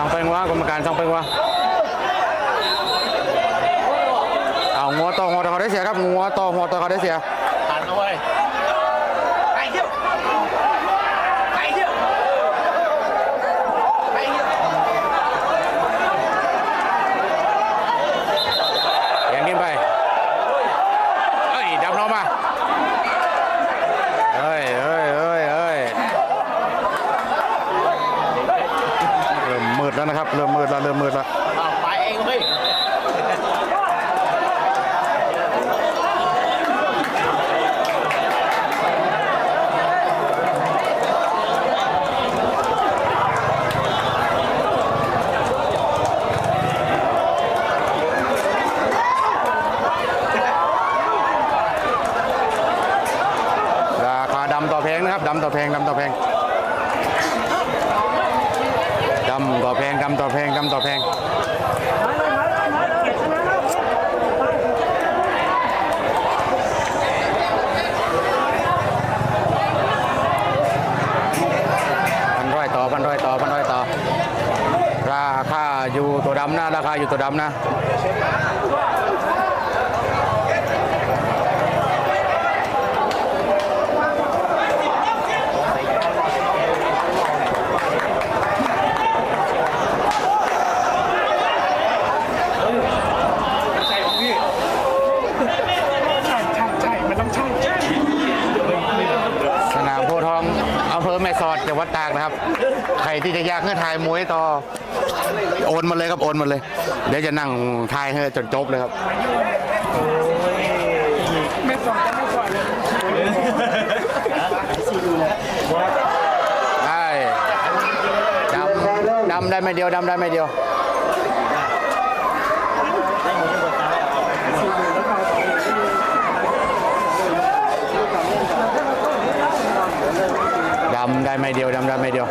สั่งเป็นวะกรรมการสั่งเป็นวะเอางัวต่อหัวต่อเขาได้เสียครับงัวต่อหัวต่อเขาได้เสียผ่านนะเว้ยไก่เที่ยวไก่เที่ยวไก่เที่ยว แย่งกินไปเอ้ยดำน้องมาเอ้ยเอ้ยเอ้ยเอ้ยเริ่มมืด แล้วนะครับ เริ่มมืดแล้วเริ่มมืดแล้วเอาไปเองเว้ยราคาดำต่อแพงนะครับดำต่อแพงดำต่อแพงดำต่อแพงดำต่อแพงดำต่อแพงพันร้อยต่อพันร้อยต่อพันร้อยต่อ ราคาอยู่ตัวดำนะ ราคาอยู่ตัวดำนะ ใช่ของพี่ สนามโพธิ์ท อำเภอแม่สอดจังหวัดตากนะครับ ใครที่จะอยากให้ถ่ายมวยต่อ โอนมาเลยครับโอนมาเลย เดี๋ยวจะนั่งถ่ายให้จนจบเลยครับได้ดำดำได้ไม่เดียวดำได้ไม่เดียวำได้ไม่เดียวดำได้ไม่เดียว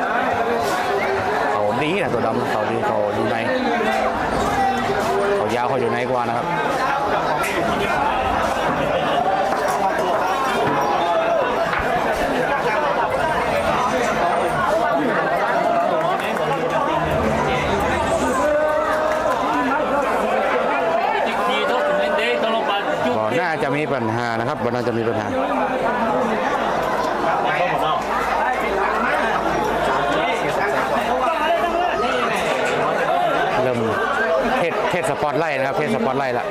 เขาดีนะตัวดำเขาดีเขาอยู่ในเขายาวเขาอยู่ในกว่านะครับทีต้อกน่าจะมีปัญหานะครับบ่น่าจะมีปัญหา เริ่ม เทศสปอตไล่นะครับ เทศสปอตไล่ละ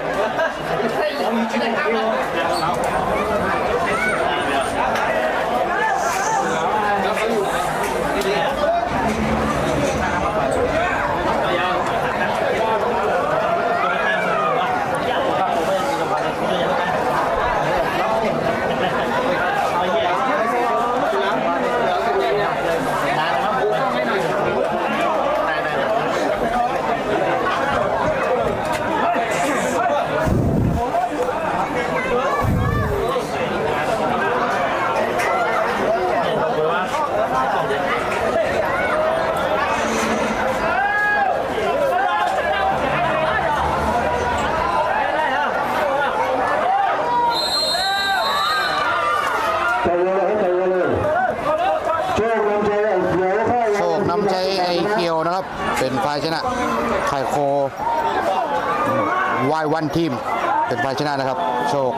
โชคนำใจไอเกียวนะครับ เป็นฝ่ายชนะไข่โควายวันทีม เป็นฝ่ายชนะนะครับ โชค